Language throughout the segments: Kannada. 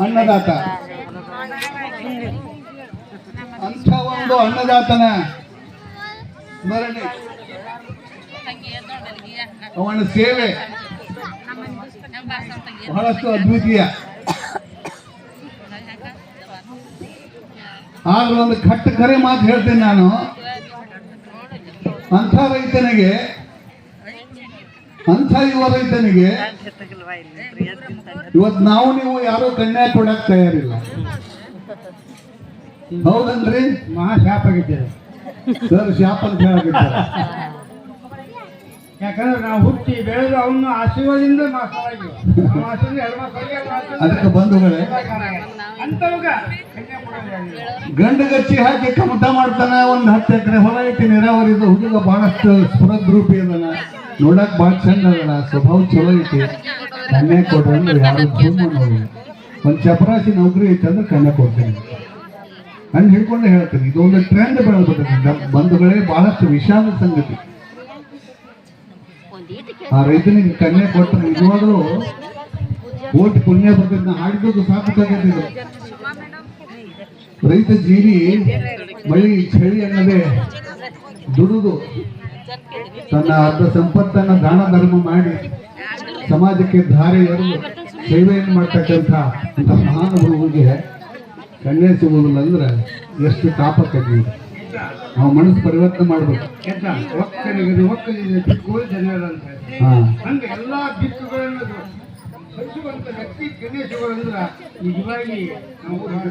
ಅನ್ನದಾತ. ಅಂಥ ಒಂದು ಅನ್ನದಾತನ. ಸ್ಮರಣೆ. ಅವನ ಸೇವೆ. ಬಹಳಷ್ಟು ಅದ್ವಿತೀಯ. ಆಗ ಒಂದು ಕಟ್ಟ ಕರೆ ಮಾತು ಹೇಳ್ತೇನೆ ನಾನು. ಅಂಥ ರೈತನಿಗೆ ಅಂಥ ಯುವ ರೈತನಿಗೆ ಇವತ್ತು ನಾವು ನೀವು ಯಾರು ಕಣ್ಣೆ ಕೊಡಕ್ ತಯಾರಿಲ್ಲ. ಹೌದನ್ರಿ? ಮಹಾ ಶಾಪ್ ಆಗಿದ್ದೇವೆ ಸರ್ ಶಾಪ್ ಅಂತ ಹೇಳಿದ್ದಾರೆ ಯಾಕಂದ್ರೆ ನಾವು ಹುಟ್ಟಿ ಬೆಳೆದು ಅವನ್ನ ಆಶೀರ್ವಾದಿಂದ ಅದಕ್ಕೆ ಬಂಧುಗಳೇ? ಗಂಡು ಗಚ್ಚಿ ಹಾಕಿ ಕಮತ ಮಾಡ್ತಾನೆ ಒಂದು ಹತ್ತು ಎಕರೆ ಹೊಲ ಐತಿ ನೀರಾವರಿದು ಹುಡುಗ ಬಹಳಷ್ಟು ಸ್ಫುರದ್ರೂಪಿ ಅದನ. ನೋಡಕ್ ಭಾಳ ಚಂದ ಸ್ವಭಾವ ಚಲೋ ಐತಿ. ಕನ್ಯಾ ಕೊಡ್ರಿ ಅಂದ್ರೆ ಯಾರು ಒಂದ್ ಚಪರಾಸಿ ನೌಕರಿ ಐತಿ ಅಂದ್ರೆ ಕನ್ಯಾ ಕೊಡ್ತೀನಿ. ಹಂಗೆ ಹಿಡ್ಕೊಂಡು ಹೇಳ್ತೀನಿ. ಇದೊಂದು ಟ್ರೆಂಡ್ ಬೆಳೆದ್ಬಿಟ್ಟಿದೆ ಬಂಧುಗಳೇ ಬಹಳಷ್ಟು ವಿಷಾದ ಸಂಗತಿ. ಆ ರೈತನಿಗೆ ಕನ್ಯಾ ಕೊಟ್ಟರೆ ನಿಜವಾಗ್ಲೂ ಓಟ್ ಪುಣ್ಯ ಬರ್ತದೆ ಹಾಡಿದ್ದು ಸಾಕು ಇದು. ರೈತ ಜೀವಿ ಮಳಿ, ಚಳಿ ಅನ್ನದೆ ದುಡಿದು. ತನ್ನ ಅರ್ಧ ಸಂಪತ್ತನ್ನ ದಾನ ಧರ್ಮ ಮಾಡಿ ಸಮಾಜಕ್ಕೆ ಧಾರೆ ಎರೆದು ಸೇವೆಯನ್ನು ಮಾಡ್ತಕ್ಕಂಥ ಅಂತ ಮಹಾನುಭಾವಿಗೆ ಕಣ್ಣೇ ಸಿಗುವುದಿಲ್ಲ ಅಂದ್ರೆ ಎಷ್ಟು ತಾಪಕೈತಿ ನಾವು ಮನಸ್ಸು ಪರಿವರ್ತನೆ ಮಾಡಬೇಕು. ಎಲ್ಲಾ ದಿಕ್ಕುಗಳನ್ನು ಸಹಿಸುವಂತ ವ್ಯಕ್ತಿ ಅಂದ್ರ ನಿಜವಾಗಿ ನಾವು ಒಂದು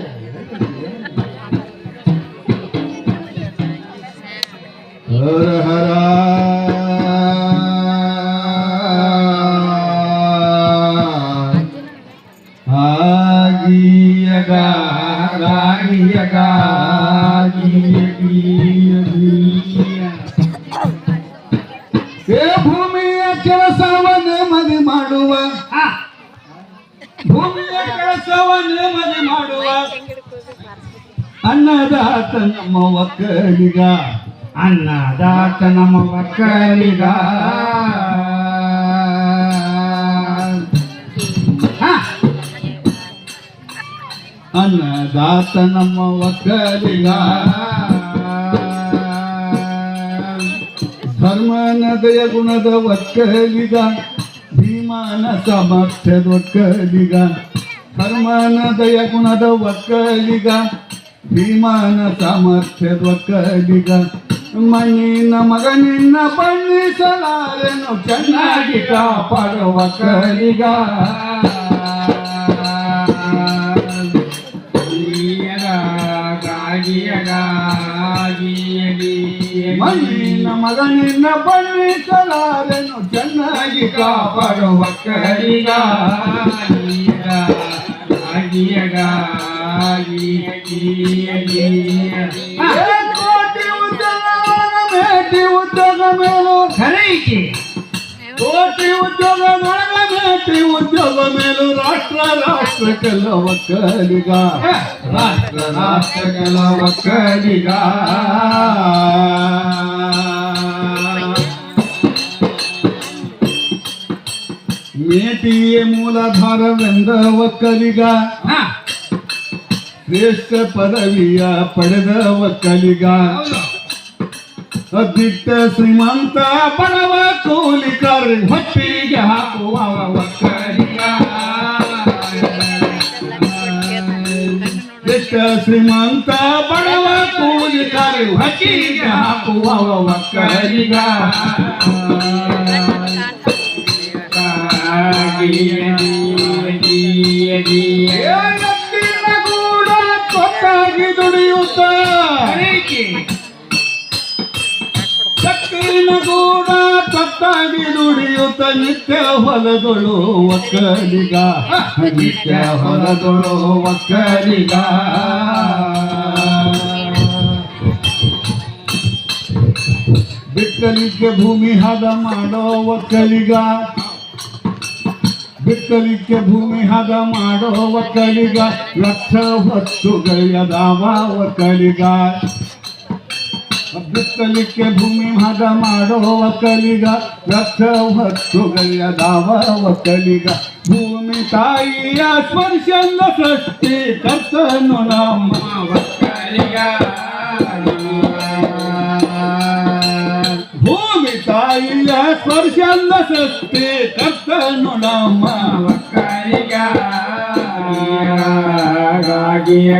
ಅನ್ನದಾತ ನಮ್ಮ ಒಕ್ಕಲಿಗ ಅನ್ನದಾತ ನಮ್ಮ ಒಕ್ಕಲಿಗ ಅನ್ನ ದಾತ ನಮ್ಮ ಒಕ್ಕಲಿಗ ಧರ್ಮನದಯ ಗುಣದ ಒಕ್ಕಲಿಗ ಭೀಮಾನ ಸಾಮರ್ಥ್ಯದ ಒಕ್ಕಲಿಗ ಧರ್ಮನದಯ ಗುಣದ ಒಕ್ಕಲಿಗ ಭೀಮಾನ ಸಾಮರ್ಥ್ಯದ ಒಕ್ಕಲಿಗ ಮಣ್ಣಿನ ಮಗನಿನ್ನ ಬಣ್ಣಿಸಲಾರೆನು ಚೆನ್ನಾಗಿ ಕಾಪಾಡುವ ಒಕ್ಕಲಿಗ ಮಣ್ಣಿನ ಮಗನಿನ್ನ ಬಣ್ಣಿಸಲಾರೆನು ಚೆನ್ನಾಗಿ ಕಾಪಾಡುವ ಒಕ್ಕಲಿಗ ಏ ಕೋಟಿ ಉದ್ಯೋಗ ಮೇಟಿ ಉದ್ಯೋಗ ಮೇಲು ಕೋಟಿ ಉದ್ಯೋಗ ನೊಳಗ ಮೇಟಿ ಉದ್ಯೋಗ ಮೇಲು ರಾಷ್ಟ್ರ ರಾಷ್ಟ್ರಕ್ಕೆಲ್ಲ ಒಕ್ಕಲಿಗ ರಾಷ್ಟ್ರ ರಾಷ್ಟ್ರಕ್ಕೆಲ್ಲ ಒಕ್ಕಲಿಗ ಮೇಟಿಯೇ ಮೂಲಾಧಾರವೆಂದ ಒಕ್ಕಲಿಗ. ಶ್ರೇಷ್ಠ ಪದವಿಯ ಪಡೆದ ಒಕ್ಕಲಿಗ. ಅದಿಟ್ಟ ಶ್ರೀಮಂತ ಬಡವ ಕೂಲಿಕರ ಹೊಟ್ಟಿಗೆ ಹಾಕುವ ಒಕ್ಕಲಿಗ. ದಿಟ್ಟ ಶ್ರೀಮಂತ ಬಡವ ಕೂಲಿಕರ ಹೊಟ್ಟಿಗೆ ಹಾಕುವ ಒಕ್ಕಲಿಗ. ದುಡಿಯುತ್ತ ನಿತ್ಯ ಹೊಲದೊಳು ಒಕ್ಕಲಿಗ. ನಿತ್ಯ ಹೊಲದೊಳು ಒಕ್ಕಲಿಗ. ಬಿತ್ತಲಿಕ್ಕೆ ಭೂಮಿ ಹದ ಮಾಡೋ ಒಕ್ಕಲಿಗ. ಬಿತ್ತಲಿಕ್ಕೆ ಭೂಮಿ ಹದ ಮಾಡೋ ಒಕ್ಕಲಿಗ. ಲಕ್ಷ ಹೊತ್ತು ಗಳಿಯದಾವ ಒಕ್ಕಲಿಗ. ಬಿತ್ತಲಿಕ್ಕೆ ಭೂಮಿ ಹದ ಮಾಡೋ ಒಕ್ಕಲಿಗ ಲಕ್ಷ ಹೊತ್ತು ಗಳಿಯದಾವ ಒಕ್ಕಲಿಗ ಭೂಮಿ ತಾಯಿಯ ಸ್ಪರ್ಶಂಗ ಸೃಷ್ಟಿ ಕರ್ತನು ನಮ್ಮ ಒಕ್ಕಲಿಗ ಭೂಮಿ ತಾಯಿಯ ಸ್ಪರ್ಶಂಗ ಸೃಷ್ಟಿ ಕರ್ತನು ನಮ್ಮ ಒಕ್ಕಲಿಗ ಗೀಯ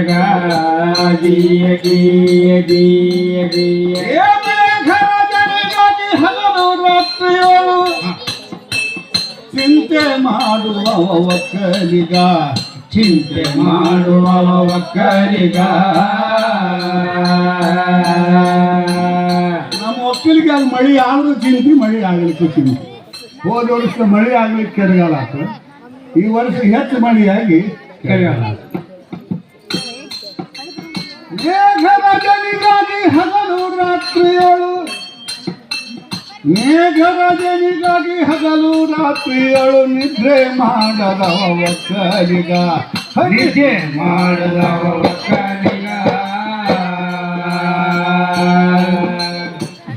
ಗೀಯ ಗೀಯ ಏ ಮೇಘರಾಜನಿಗಾಗಿ ಹಗಲು ರಾತ್ರಿಯೋ ಚಿಂತೆ ಮಾಡುವ ಒಕ್ಕಲಿಗ ಚಿಂತೆ ಮಾಡುವ ಒಕ್ಕಲಿಗ ನಮ್ಮ ಒಕ್ಕಲಿಗೆ ಅಲ್ಲಿ ಮಳಿ ಆದ್ರೂ ಚಿಂತೆ ಮಳಿ ಆಗ್ಲಿಕ್ಕೆ ಚಿಂತೆ ಹೋದ ವರ್ಷ ಮಳಿ ಆಗ್ಲಿಕ್ಕೆ ಕೆರೆಗಾಲ ಈ ವರ್ಷ ಹೆಚ್ಚು ಮಳೆಯಾಗಿ ಕೆರೆಗಾಲ ಆತು ಮೇಘರಾಜನಿಗಾಗಿ ಹಗಲು ರಾತ್ರಿಯಳು ಮೇಘರಾಜನಿಗಾಗಿ ಹಗಲು ರಾತ್ರಿಯಳು ನಿದ್ರೆ ಮಾಡದ ಒಕ್ಕಲಿಗ ನಿಜೆ ಮಾಡದ ಒಕ್ಕಲಿಗ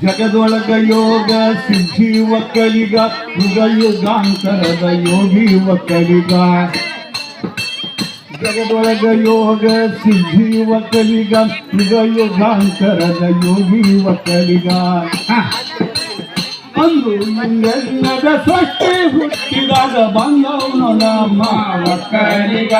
ಜಗದೊಳಗ ಯೋಗ ಸಿದ್ಧಿ ಒಕ್ಕಲಿಗ. ಯುಗ ಯುಗಾಂತರದ ಯೋಗಿ ಒಕ್ಕಲಿಗ. ಜಗದೊಳಗ ಯೋಗ ಸಿದ್ಧಿ ಒಕ್ಕಲಿಗ ಯುಗ ಯುಗಾಂತರದ ಯೋಗಿ ಒಕ್ಕಲಿಗ ಅಂದು ನಿನ್ನೆಲ್ಲದ ಸೃಷ್ಟಿ ಹುಟ್ಟಿದಾಗ ಬಂದವನು ನಮ್ಮ ಒಕ್ಕಲಿಗ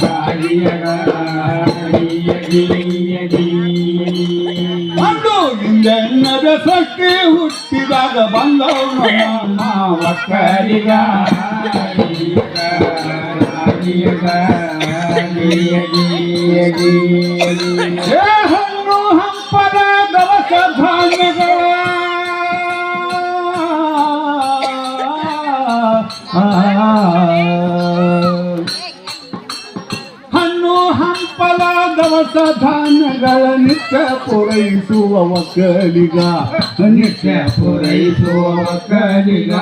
ಗಾಗಿಯ ಗಾಗಿಯ ಗೀಯ ಗೀಯ ಅಂದು ನಿನ್ನೆಲ್ಲದ ಸೃಷ್ಟಿ ಹುಟ್ಟಿದಾಗ ಬಂದವನು ನಮ್ಮ ಒಕ್ಕಲಿಗ ಹಣ್ಣು ಹಂಪಲ ದವಸ ಧಾನ್ಯಗಳ ಹಣ್ಣು ಹಂಪಲ ದವಸ ಧಾನ್ಯಗಳ ನಿತ್ಯ ಪೂರೈಸುವ ಒಕ್ಕಲಿಗ ನಿತ್ಯ ಪೂರೈಸುವ ಒಕ್ಕಲಿಗ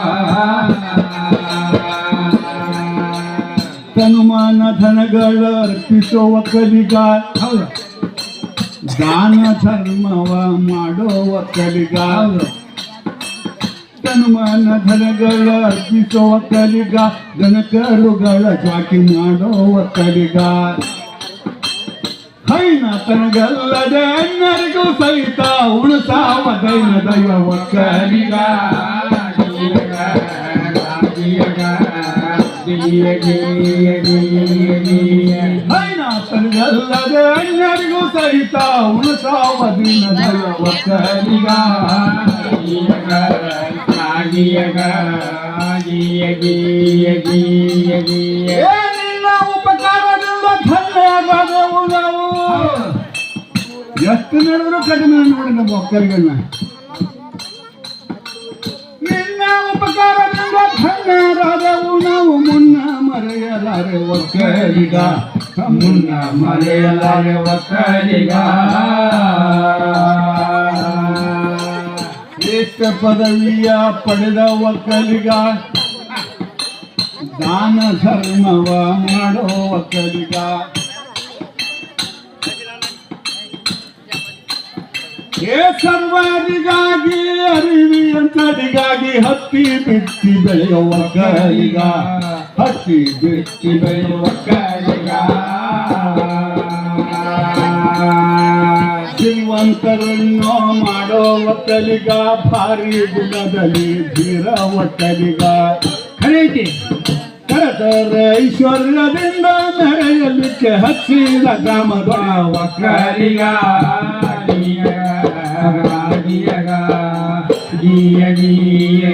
ತನುಮಾನ ಧನಗಳ ಅರ್ಪಿಸುವ ಒಕ್ಕಲಿಗ ಹೌದು ದಾನ ಧರ್ಮವ ಮಾಡೋ ಒಕ್ಕಲಿಗ ತನುಮಾನ ಧನಗಳ ಅರ್ಪಿಸೋ ಒಕ್ಕಲಿಗ ದನಕರುಗಳ ಜಾಕಿ ಮಾಡೋ ಒಕ್ಕಲಿಗ ಹೈನ ತನಗಲ್ಲದೆ ಅಣ್ಣರಿಗೂ ಸಹಿತ ಉಳಿಸಾವ ದೈನ ದೈವ ಒಕ್ಕಲಿಗ ಹೈನ ತನಗಲ್ಲದೆ ಅಣ್ಣರಿಗೂ ಸಹಿತ ಉಳಿಸಾವ ದೈನ ದೈವ ಒಕ್ಕಲಿಗ ಏ ನಿನ್ನ ಉಪಕಾರದಿಂದ ಧನ್ಯವಾದವು ನಾವು ಎಷ್ಟು ನಡೆದ್ರು ಕಡಿಮೆ ನೋಡಿ ನಮ್ಮ ಒಕ್ಕಲಿಗನ್ನ ನಿನ್ನ ಉಪಕಾರದಿಂದ ಧನ್ಯರಾದವು ನಾವು ಮುನ್ನ ಮರೆಯಲಾರೆ ಒಕ್ಕಲಿಗ ಮುನ್ನ ಮರೆಯಲಾರೆ ಒಕ್ಕಲಿಗ ಶ್ರೇಷ್ಠ ಪದವಿಯ ಪಡೆದ ಒಕ್ಕಲಿಗ, ದಾನ ಧರ್ಮವ ಮಾಡೋ ಒಕ್ಕಲಿಗ. ಅರಿವಿ ಅಂತಡಿಗಾಗಿ ಹತ್ತಿ ಬಿತ್ತಿ ಬೆಳೆಯೋ ಒಕ್ಕಲಿಗ. ಹತ್ತಿ ಬಿಚ್ಚಿ ಬೆಳೆಯೋ ಒಕ್ಕಲಿಗ ಶ್ರೀಮಂತರನ್ನು ಮಾಡೋ ಒಕ್ಕಲಿಗ, ಭಾರಿ ಗುಣದಲ್ಲಿ ಧೀರ ಒಕ್ಕಲಿಗ. ಖರೀದಿ ಕರತರ ಐಶ್ವರ್ಯದಿಂದ ಮೆರೆಯಲಿಕ್ಕೆ ಹಚ್ಚಿದ ಗ್ರಾಮದ ಒಕ್ಕಲಿಗ. ಗೀಯ ಗೀಯ.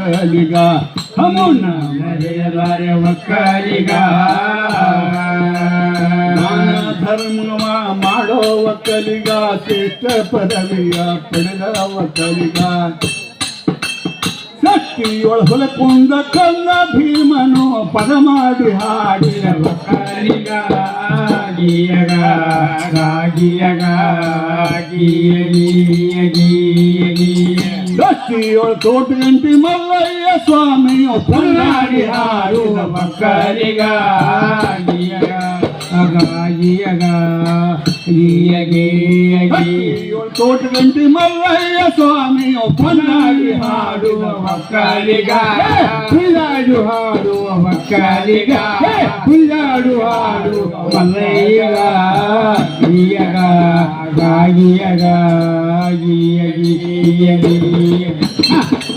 ಒಕ್ಕಲಿಗ ಮುನ್ನ ಮರೆಯಲಾರೆ ಒಕ್ಕಲಿಗ ಧರ್ಮವ ಮಾಡೋ ಒಕ್ಕಲಿಗ ಶ್ರೇಷ್ಠ ಪದವಿಯ ಪಡೆದ ಒಕ್ಕಲಿಗ ಶಕ್ತಿಯೊಳ ಹೊಲಕುಂದ ಕಲ್ಲ ಭೀಮನು ಪದ ಮಾಡಿ ಹಾಡಿದ ಒಕ್ಕಲಿಗ ಗೀಯಗ. ಗಾಗಿಯಗ ಗೀಯ ಗೀಯ ಗೀಯ. ಗೀಯ ಶಕ್ತಿಯೊಳ ತೋಟ ಗಂಟಿ ಮಲ್ಲಯ್ಯ ಸ್ವಾಮಿಯು ಕೊಂಡಾಡಿ ಹಾಡುವ ಮಕ್ಕಳಿಗ ಗೀಯಗ ಗಾಗಿಯಗ ಗೀಯ ಗೀಯ ಗೀಯ ತೋಟ ಗಂಟಿ ಮಲ್ಲಯ್ಯ ಸ್ವಾಮಿಯು ಕೊಂಡಾಡಿ ಹಾಡುವ ಮಕ್ಕಳಿಗ ಕುಯ್ದಾಡು ಹಾಡುವ ಮಕ್ಕಳಿಗ ಕುಯ್ದಾಡು ಹಾಡು ಮಲ್ಲಯ್ಯಗ ಗೀಯಗ ಗಾಗಿಯಗ ஆகி அகி அகி